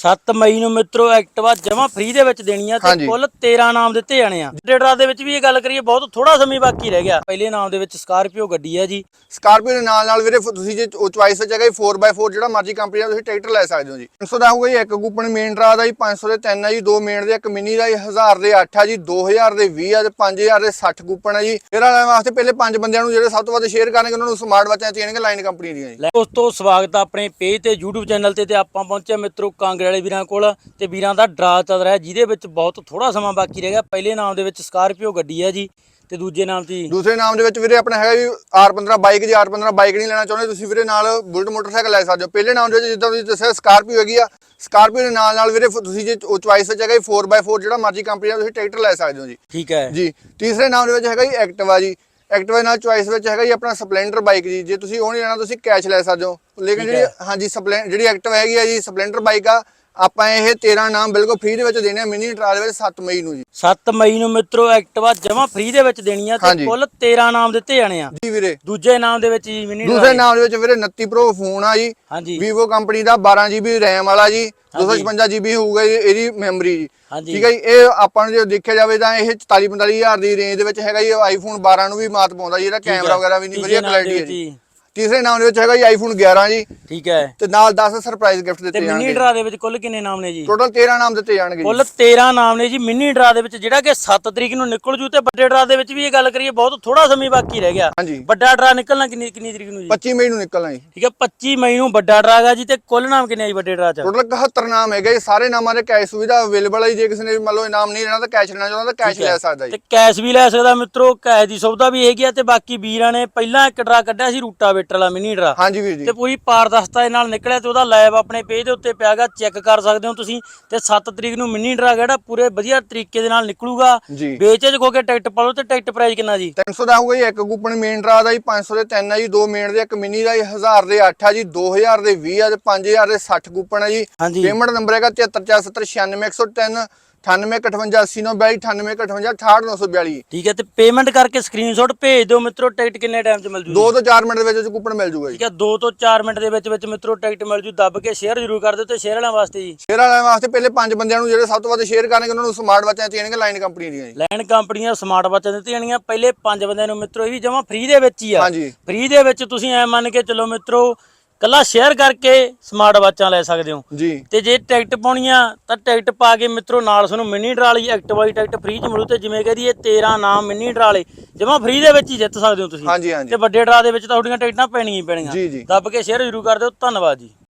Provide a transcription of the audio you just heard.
7 ਮਈ ਨੂੰ ਮਿੱਤਰੋ ਐਕਟਿਵਾ ਜਮਾ ਫ੍ਰੀ ਦੇ ਵਿੱਚ ਦੇਣੀ ਆ ਤੇ ਹਾਂਜੀ। ਕੁੱਲ 13 ਨਾਮ ਦਿੱਤੇ ਜਾਣੇ ਆ। ਡੇਟਾ ਦੇ ਵਿੱਚ ਵੀ ਇਹ ਗੱਲ ਕਰੀਏ ਬਹੁਤ ਥੋੜਾ ਸਮੇਂ ਬਾਕੀ ਰਹਿ ਗਿਆ। ਪਹਿਲੇ ਨਾਮ ਦੇ ਵਿੱਚ ਸਕਾਰਪੀਓ ਗੱਡੀ ਆ ਜੀ। ਸਕਾਰਪੀਓ ਦੇ ਨਾਲ ਨਾਲ ਵੀਰੇ ਫ- ਤੁਸੀਂ ਜੇ ਚੁਆਇਸ ਵਿੱਚ ਹੈਗਾ 4x4 ਜਿਹੜਾ ਮਰਜ਼ੀ ਕੰਪਨੀ ਦਾ ਤੁਸੀਂ ਟਰੈਕਟਰ ਲੈ ਸਕਦੇ ਹੋ ਜੀ। 300 ਦਾ ਹੋਊਗਾ ਜੀ ਇੱਕ ਕੂਪਨ ਮੇਨ ਡਰਾ ਦਾ ਜੀ 500 ਦੇ 3 ਹੈ ਜੀ ਦੋ ਮੇਨ ਦੇ ਇੱਕ ਮਿਨੀ ਦਾ ਜੀ 1000 ਦੇ 8 ਹੈ ਜੀ 2000 ਦੇ 20 ਹੈ ਤੇ 5000 ਦੇ 60 ਕੂਪਨ ਹੈ ਜੀ। ਇਹਦਾ ਲੈਣ ਵਾਸਤੇ ਪਹਿਲੇ ਪੰਜ ਬੰਦਿਆਂ ਨੂੰ ਜਿਹੜੇ ਸਭ ਤੋਂ ਵੱਧ ਸ਼ੇਅਰ ਕਰਨਗੇ ਉਹਨਾਂ ਨੂੰ ਸਮਾਰਟ ਵਾਚਾਂ ਚਾਹੀਦੀਆਂ ਲਾਈਨ ਕੰਪਨੀ ਦੀਆਂ ਜੀ। ਲੈ ਦੋਸਤੋ ਸਵਾਗਤ ਆ ਆਪਣੇ ਪੇਜ ਤੇ YouTube ਚੈਨਲ ਤੇ ਤੇ ਆਪਾਂ ਪਹੁੰਚੇ ਮਿੱਤਰੋ ਕਾਂਗੜੇ ਵਾਲੇ ਵੀਰਾਂ ਕੋਲ ਤੇ ਵੀਰਾਂ ਦਾ ਡਰਾ ਚੱਲ ਰਿਹਾ ਜਿਹਦੇ ਵਿੱਚ ਬਹੁਤ ਥੋੜਾ ਸਮਾਂ ਬਾਕੀ ਰਹਿ ਗਿਆ। ਪਹਿਲੇ ਨਾਮ ਦੇ ਵਿੱਚ ਸਕਾਰਪੀਓ ਗੱਡੀ ਹੈ ਜੀ ਤੇ ਦੂਜੇ ਨਾਮ ਤੇ ਦੂਸਰੇ ਨਾਮ ਦੇ ਵਿੱਚ ਵੀਰੇ ਆਪਣਾ ਹੈਗਾ ਜੀ R15 ਬਾਈਕ ਜੀ R15 ਬਾਈਕ ਨਹੀਂ ਲੈਣਾ ਚਾਹੁੰਦੇ ਤੁਸੀਂ ਵੀਰੇ ਨਾਲ ਬੁਲਟ ਮੋਟਰਸਾਈਕਲ ਲੈ ਸਕਦੇ ਹੋ। ਪਹਿਲੇ ਨਾਮ ਦੇ ਵਿੱਚ ਜਿੱਦਾਂ ਤੁਸੀਂ ਦੱਸਿਆ ਸਕਾਰਪੀਓ ਹੈਗੀ ਆ ਸਕਾਰਪੀਓ ਦੇ ਨਾਲ ਨਾਲ ਵੀਰੇ ਤੁਸੀਂ ਜੇ ਚੁਆਇਸ ਵਿੱਚ ਹੈਗਾ ਜੀ 4x4 ਜਿਹੜਾ ਮਰਜ਼ੀ ਕੰਪਨੀ ਦਾ ਤੁਸੀਂ ਟਰੈਕਟਰ ਲੈ ਸਕਦੇ ਹੋ ਜੀ। ਠੀਕ ਹੈ। ਜੀ ਤੀਸਰੇ ਨਾਮ ਦੇ ਵਿੱਚ ਹੈਗਾ ਜੀ ਐਕਟਿਵਾ ਜੀ। ਐਕਟਿਵਾ ਨਾਲ ਚੁਆਇਸ ਵਿੱਚ ਹੈਗਾ ਜੀ ਆਪਣਾ ਸਪਲੈਂਡਰ ਬਾਈਕ ਜੀ। ਜੇ ਤੁਸੀਂ ਉਹ ਨਹੀਂ ਲੈਣਾ ਤੁਸੀਂ ਕੈਸ਼ ਲੈ ਸਕਦੇ ਹੋ। ਲੇਕਿਨ ਜਿਹੜੀ। ਹਾਂਜੀ ਸਪਲੈਂ ਜਿਹੜੀ ਐਕਟਿਵਾ ਹੈਗੀ ਆ ਜੀ ਸਪਲੈਂਡਰ ਬਾਈਕ ਆ ਆਪਾਂ ਇਹ 13 ਨਾਮ ਬਿਲਕੁਲ ਫ੍ਰੀ ਦੇ ਵਿੱਚ ਦੇਣੇ ਆ ਮਿਨੀ ਟਰਾਲ ਵਿੱਚ 7 ਮਈ ਨੂੰ ਜੀ। 7 ਮਈ ਨੂੰ ਮਿੱਤਰੋ ਐਕਟਿਵਾ ਜਮਾ ਫ੍ਰੀ ਦੇ ਵਿੱਚ ਦੇਣੀ ਆ ਤੇ ਹਾਂਜੀ। ਕੁੱਲ 13 ਨਾਮ ਦਿੱਤੇ ਜਾਣੇ ਆ। ਜੀ ਵੀਰੇ। ਦੂਜੇ ਨਾਮ ਦੇ ਵਿੱਚ ਜੀ ਮਿਨੀ ਦੂਸਰੇ ਨਾਮ ਦੇ ਵਿੱਚ ਵੀਰੇ 29 Pro ਫੋਨ ਆ ਜੀ। ਹਾਂਜੀ। Vivo ਕੰਪਨੀ ਦਾ 12 GB RAM ਵਾਲਾ ਜੀ। 256 GB ਹੋਊਗਾ ਜੀ ਇਹਦੀ ਮੈਮਰੀ ਜੀ। ਹਾਂਜੀ। ਠੀਕ ਹੈ ਜੀ ਇਹ ਆਪਾਂ ਨੂੰ ਜੇ ਦੇਖਿਆ ਜਾਵੇ ਤਾਂ ਇਹ 44 45 ਹਜ਼ਾਰ ਦੀ ਰੇਂਜ ਦੇ ਵਿੱਚ ਹੈਗਾ ਜੀ। ਆਈਫੋਨ 12 ਨੂੰ ਵੀ ਮਾਤ ਪਾਉਂਦਾ ਜੀ ਇਹਦਾ। ਕੈਮਰਾ ਵਗੈਰਾ ਵੀ ਨਹੀਂ ਤੀਜੇ ਵਧੀਆ ਨਾਮ ਦੇ ਕੁਆਲਿਟੀ ਹੈ ਵਿੱਚ ਜੀ। ਜੀ। ਤੀਸਰੇ ਨਾਮ ਦੇ ਵਿੱਚ ਹੈਗਾ ਜੀ ਆਈਫੋਨ 11 ਜੀ। ਠੀਕ ਹੈ। ਤੇ ਨਾਲ 10 ਸਰਪ੍ਰਾਈਜ਼ ਗਿਫਟ ਤੇ ਦਿੱਤੇ ਮਿਨੀ ਜਾਣਗੇ। ਡਰਾ ਦੇ ਵਿੱਚ ਕੁੱਲ ਕਿੰਨੇ ਨਾਮ ਨੇ ਜੀ? ਟੋਟਲ 13 ਨਾਮ ਦਿੱਤੇ ਜਾਣਗੇ ਕੁੱਲ ਜੀ 13 ਨਾਮ ਨੇ ਜੀ ਮਿੰਨੀ ਡਰਾ ਦੇ ਵਿੱਚ ਜਿਹੜਾ ਕਿ 7 ਤਰੀਕ ਨੂੰ ਨਿਕਲ ਜੂ ਤੇ ਵੱਡੇ ਡਰਾ ਦੇ ਵਿੱਚ ਵੀ ਇਹ ਗੱਲ ਕਰੀਏ ਬਹੁਤ ਥੋੜਾ ਸਮੇਂ ਬਾਕੀ ਰਹਿ ਗਿਆ। ਹਾਂਜੀ। ਵੱਡਾ ਡਰਾ ਨਿਕਲਣਾ ਕਿੰਨੀ ਕਿੰਨੀ ਤਰੀਕ ਨੂੰ ਜੀ? 25 ਮਈ ਨੂੰ ਨਿਕਲਣਾ ਜੀ। ਠੀਕ ਹੈ 25 ਮਈ ਨੂੰ ਵੱਡਾ ਡਰਾ ਹੈਗਾ ਜੀ ਤੇ ਕੁੱਲ ਨਾਮ ਕਿੰਨੇ ਆ ਜੀ ਵੱਡੇ ਡਰਾ ਚ? ਟੋਟਲ 71 ਨਾਮ ਹੈਗੇ ਜੀ ਸਾਰੇ ਨਾਮਾਂ ਦੇ ਕੈਸ਼ ਸੁਵਿਧਾ ਅਵੇਲੇਬਲ ਹੈ ਜੀ। ਜੇ ਕਿਸੇ ਨੇ ਮੰਨ ਲਓ ਇਨਾਮ ਨਹੀਂ ਲੈਣਾ ਤਾਂ ਕੈਸ਼ ਲੈਣਾ ਚਾਹੁੰਦਾ ਤਾਂ ਕੈਸ਼ ਲੈ ਸਕਦਾ ਜੀ। ਤੇ ਕੈਸ਼ ਵੀ ਲੈ ਸਕਦਾ ਮਿੱਤਰੋ ਕੈਸ਼ ਦੀ ਸੁਵਿਧਾ ਵੀ ਹੈਗੀ ਆ ਤੇ ਬਾਕੀ ਵੀਰਾਂ ਨੇ ਪਹਿਲਾਂ ਇੱਕ ਡਰਾ ਕੱਢਿਆ ਸੀ ਰੂਟਾ ਵੇਟਰ ਵਾਲਾ ਮਿੰਨੀ ਡਰਾ। ਹਾਂਜੀ ਵੀਰ ਜੀ। ਤੇ ਪੂਰੀ ਪਾਰਦਰਸ਼ਤਾ ਦੇ ਨਾਲ ਨਿਕਲਿਆ ਤੇ ਉਹਦਾ ਲਾਈਵ ਆਪਣੇ ਪੇਜ ਦੇ ਉੱਤੇ ਪਿਆਗਾ ਚੈੱਕ ਕਰ ਸਕਦੇ ਹੋ ਤੁਸੀਂ। ਤੇ 7 ਤਰੀਕ ਨੂੰ ਮਿੰਨੀ ਡਰਾ ਜਿਹੜਾ ਪੂਰੇ ਵਧੀਆ ਤਰੀਕੇ ਦੇ ਨਾਲ ਨਿਕਲੂਗਾ। ਜੀ। ਵੇਚੇ ਕੋ ਕੇ ਟਿਕਟ ਪਾ ਲਓ ਤੇ ਟਿਕਟ ਪ੍ਰਾਈਸ ਕਿੰਨਾ ਜੀ? 300 ਦਾ ਹੋਊਗਾ ਜੀ ਇੱਕ ਕੂਪਨ ਮੇਨ ਡਰਾ ਦਾ ਜੀ 500 ਦੇ 3 ਹੈ ਜੀ ਦੋ ਮੇਨ ਦੇ ਇੱਕ ਮਿਨੀ ਦਾ ਜੀ 1000 ਦੇ 8 ਹੈ ਜੀ 2000 ਦੇ 20 ਹੈ ਤੇ 5000 ਦੇ 60 ਕੂਪਨ ਹੈ ਜੀ। ਪੇਮੈਂਟ ਨੰਬਰ ਹੈਗਾ 7347966103 9858 9858 ਠੀਕ ਹੈ ਤੇ ਪੇਮੈਂਟ ਕਰਕੇ ਸਕਰੀਨਸ਼ਾਟ ਭੇਜ ਦਿਓ ਮਿੱਤਰੋ ਟਿਕਟ ਕਿੰਨੇ ਟਾਈਮ 'ਚ ਮਿਲ ਜੂ 2 ਤੋਂ 4 ਮਿੰਟ ਦੇ ਵਿੱਚ ਕੂਪਨ ਮਿਲ ਜੂਗਾ ਜੀ। ਠੀਕ ਹੈ 2 ਤੋਂ 4 ਮਿੰਟ ਦੇ ਵਿੱਚ ਵਿੱਚ ਮਿੱਤਰੋ ਟਿਕਟ ਮਿਲ ਜੂ। ਦੱਬ ਕੇ ਸ਼ੇਅਰ ਜ਼ਰੂਰ ਕਰ ਦਿਓ ਤੇ ਸ਼ੇਅਰ ਵਾਲਿਆਂ ਵਾਸਤੇ ਜੀ। ਸ਼ੇਅਰ ਵਾਲਿਆਂ ਵਾਸਤੇ ਪਹਿਲੇ ਪੰਜ ਬੰਦਿਆਂ ਨੂੰ ਜਿਹੜੇ ਸਭ ਤੋਂ ਵੱਧ ਸ਼ੇਅਰ ਕਰਨਗੇ ਉਹਨਾਂ ਨੂੰ ਸਮਾਰਟ ਵਾਚਾਂ ਚਾਹੀਦੀਆਂ ਲਾਈਨ ਕੰਪਨੀ ਦੀਆਂ ਜੀ। ਲੈਣ ਕੰਪਨੀਆਂ ਸਮਾਰਟ ਵਾਚਾਂ ਦਿੱਤੀਆਂ ਜਾਣਗੀਆਂ ਪਹਿਲੇ ਪੰਜ ਬੰਦਿਆਂ ਨੂੰ ਮਿੱਤਰੋ ਇਹ ਵੀ ਜਮਾ ਫ੍ਰੀ ਦੇ ਵਿੱਚ ਹੀ ਆ। ਹਾਂਜੀ। ਫ੍ਰੀ ਦੇ ਵਿੱਚ ਤੁਸੀਂ ਐ ਮੰਨ ਕੇ ਚੱਲੋ ਮਿੱਤਰੋ ਕੱਲਾ ਸ਼ੇਅਰ ਕਰਕੇ ਸਮਾਰਟ ਵਾਚਾਂ ਲੈ ਸਕਦੇ ਹੋ। ਜੀ। ਤੇ ਜੇ ਟਿਕਟ ਪਾਉਣੀ ਆ ਤਾਂ ਟਿਕਟ ਪਾ ਕੇ ਮਿੱਤਰੋ ਨਾਲ ਤੁਹਾਨੂੰ ਮਿੰਨੀ ਡਰਾ ਲਈ ਐਕਟਿਵਾ ਦੀ ਟਿਕਟ ਫ੍ਰੀ ਚ ਮਿਲੂ ਤੇ ਜਿਵੇਂ ਕਹਦੀ ਇਹ 13 ਨਾਮ ਮਿੰਨੀ ਡਰਾ ਲਈ ਜਮਾ ਫ੍ਰੀ ਦੇ ਵਿੱਚ ਹੀ ਜਿੱਤ ਸਕਦੇ ਹੋ ਤੁਸੀਂ। ਹਾਂਜੀ ਹਾਂਜੀ। ਤੇ ਵੱਡੇ ਡਰਾ ਦੇ ਵਿੱਚ ਤਾਂ ਤੁਹਾਡੀਆਂ ਟਿਕਟਾਂ ਪੈਣੀਆਂ ਹੀ ਪੈਣੀਆਂ। ਦੱਬ ਕੇ ਸ਼ੇਅਰ ਜ਼ਰੂਰ ਕਰ ਦਿਓ। ਧੰਨਵਾਦ ਜੀ।